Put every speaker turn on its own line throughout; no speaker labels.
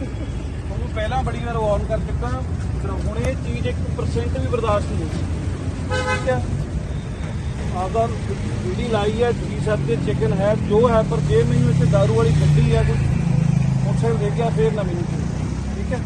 ਤੁਹਾਨੂੰ ਪਹਿਲਾਂ ਬੜੀ ਵਾਰ ਵਾਰਨ ਕਰ ਚੁੱਕਾ ਪਰ ਹੁਣ ਇਹ ਚੀਜ਼ 1% ਵੀ ਬਰਦਾਸ਼ਤ ਨਹੀਂ ਹੋਊਗੀ ਠੀਕ ਹੈ? ਆਪਦਾ ਜਿਹੜੀ ਲਾਈ ਹੈ ਜੀ ਸਰ ਦੇ ਚਿਕਨ ਹੈ, ਜੋ ਹੈ, ਪਰ ਜੇ ਮੈਨੂੰ ਇੱਥੇ ਦਾਰੂ ਵਾਲੀ ਗੱਡੀ ਹੈ ਕੋਈ, ਮੋਟਰਸਾਈਕਲ ਦੇ ਗਿਆ ਫੇਰ ਨਾ ਮੈਨੂੰ ਠੀਕ ਹੈ?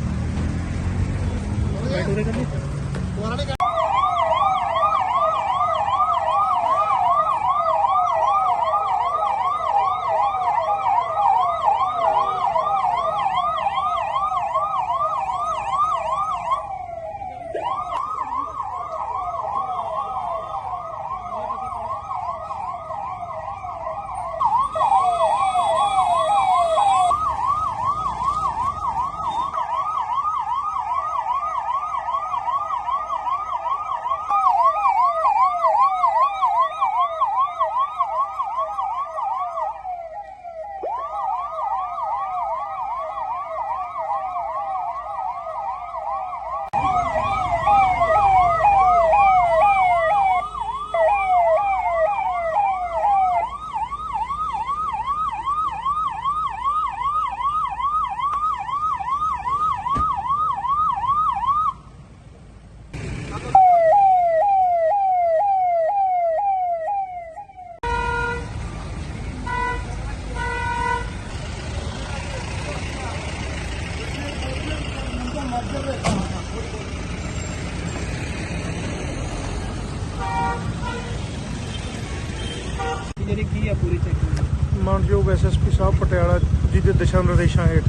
ਜਿਹੜੀ ਕੀ ਆ ਪੂਰੀ ਚੈਕਿੰਗ
ਮਾਨਯੋਗ ਐਸਐਸਪੀ ਸਾਹਿਬ ਪਟਿਆਲਾ ਜੀ ਦੇ ਦਿਸ਼ਾ ਨਿਰਦੇਸ਼ਾਂ ਹੇਠ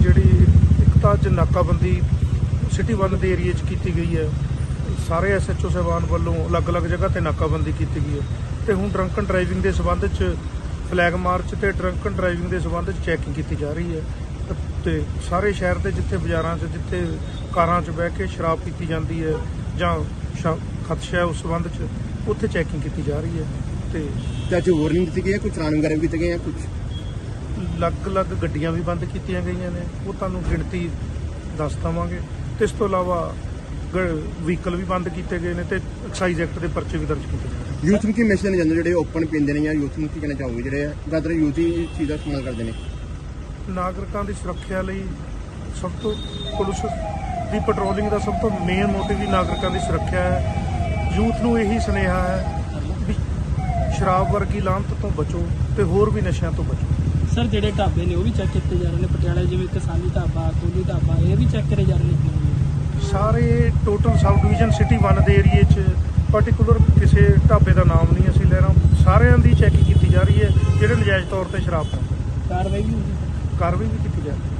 ਜਿਹੜੀ ਇੱਕ ਤਾਂ ਅੱਜ ਨਾਕਾਬੰਦੀ ਸਿਟੀ ਵਨ ਦੇ ਏਰੀਆ 'ਚ ਕੀਤੀ ਗਈ ਹੈ। ਸਾਰੇ ਐਸਐਚਓ ਸਾਹਿਬਾਨ ਵੱਲੋਂ ਅਲੱਗ-ਅਲੱਗ ਜਗ੍ਹਾ ਤੇ ਨਾਕਾਬੰਦੀ ਕੀਤੀ ਗਈ ਹੈ ਤੇ ਹੁਣ ਡਰੰਕਨ ਡਰਾਈਵਿੰਗ ਦੇ ਸਬੰਧ 'ਚ ਫਲੈਗ ਮਾਰਚ ਤੇ ਡਰੰਕਨ ਡਰਾਈਵਿੰਗ ਦੇ ਸਬੰਧ 'ਚ ਚੈਕਿੰਗ ਕੀਤੀ ਜਾ ਰਹੀ ਹੈ। ਤੇ ਸਾਰੇ ਸ਼ਹਿਰ ਦੇ ਜਿੱਥੇ ਬਾਜ਼ਾਰਾਂ 'ਚ ਜਿੱਥੇ ਕਾਰਾਂ 'ਚ ਬਹਿ ਕੇ ਸ਼ਰਾਬ ਪੀਤੀ ਜਾਂਦੀ ਹੈ ਜਾਂ ਸ਼ਾ- ਖਦਸ਼ਾ ਹੈ ਉਸ ਸਬੰਧ 'ਚ ਉੱਥੇ ਚੈਕਿੰਗ ਕੀਤੀ ਜਾ ਰਹੀ ਹੈ ਤੇ
ਤੇ ਅੱਜ ਵਾਰਨਿੰਗ ਦਿੱਤੀ ਗਈ ਹੈ ਕੁਝ ਚਲਾਨ ਵਗੈਰਾ ਵੀ ਕੀਤੇ ਗਏ ਆ ਕੁਝ
ਅਲੱਗ-ਅਲੱਗ ਗੱਡੀਆਂ ਵੀ ਬੰਦ ਕੀਤੀਆਂ ਗਈਆਂ ਨੇ। ਉਹ ਤੁਹਾਨੂੰ ਗਿਣਤੀ ਦੱਸ ਦਵਾਂਗੇ। ਤੇ ਇਸ ਤੋਂ ਇਲਾਵਾ ਵਹੀਕਲ ਵੀ ਬੰਦ ਕੀਤੇ ਗਏ ਨੇ ਤੇ ਐਕਸਾਈਜ਼ ਐਕਟ ਦੇ ਪਰਚੇ ਵੀ ਦਰਜ ਕੀਤੇ ਗਏ
ਯੂਥ ਨੂੰ ਕੀ ਮੈਸੇਜ ਦੇਣਾ ਚਾਹੁੰਦੇ ਜਿਹੜੇ ਓਪਨ ਪੀਂਦੇ ਨੇ ਜਾਂ ਯੂਥ ਨੂੰ ਕੀ ਕਹਿਣਾ ਚਾਹੋਗੇ? ਜਿਹੜੇ ਜ਼ਿਆਦਾਤਰ ਯੂਥ ਹੀ ਇਸ ਚੀਜ਼ ਦਾ ਇਸਤੇਮਾਲ ਕਰਦੇ ਨੇ।
ਨਾਗਰਿਕਾਂ ਦੀ ਸੁਰੱਖਿਆ ਲਈ ਸਭ ਤੋਂ ਪੁਲਿਸ ਦੀ ਪੈਟਰੋਲਿੰਗ ਦਾ ਸਭ ਤੋਂ ਮੇਨ ਮੋਟਿਵ ਹੀ ਨਾਗਰਿਕਾਂ ਦੀ ਸੁਰੱਖਿਆ ਹੈ। ਯੂਥ ਨੂੰ ਇਹੀ ਸੁਨੇਹਾ ਹੈ ਵੀ ਸ਼ਰਾਬ ਵਰਗੀ ਲਾਹਨਤ ਤੋਂ ਬਚੋ ਤੇ ਹੋਰ ਵੀ ਨਸ਼ਿਆਂ ਤੋਂ ਬਚੋ।
ਸਰ ਜਿਹੜੇ ਢਾਬੇ ਨੇ ਉਹ ਵੀ ਚੈੱਕ ਕੀਤੇ ਜਾ ਰਹੇ ਨੇ? ਪਟਿਆਲਾ ਜਿਵੇਂ ਕਿਸਾਨੀ ਢਾਬਾ ਕੋਲੀ ਢਾਬਾ ਇਹ ਵੀ ਚੈੱਕ ਕਰੇ ਜਾ ਰਹੇ ਨੇ?
ਸਾਰੇ ਟੋਟਲ ਸਬ ਡਿਵੀਜ਼ਨ ਸਿਟੀ 1 ਦੇ ਏਰੀਏ 'ਚ ਪਾਰਟਿਕੂਲਰ ਕਿਸੇ ਢਾਬੇ ਦਾ ਨਾਮ ਨਹੀਂ ਅਸੀਂ ਲੈ ਰਹੇ ਸਾਰਿਆਂ ਦੀ ਚੈਕਿੰਗ ਕੀਤੀ ਜਾ ਰਹੀ ਹੈ ਜਿਹੜੇ ਨਜਾਇਜ਼ ਤੌਰ ਤੇ ਸ਼ਰਾਬ ਪੀਂਦੇ
ਕਾਰਵਾਈ ਵੀ ਹੁੰਦੀ
ਕਾਰਵਾਈ ਵੀ ਕੀਤੀ ਜਾਵੇ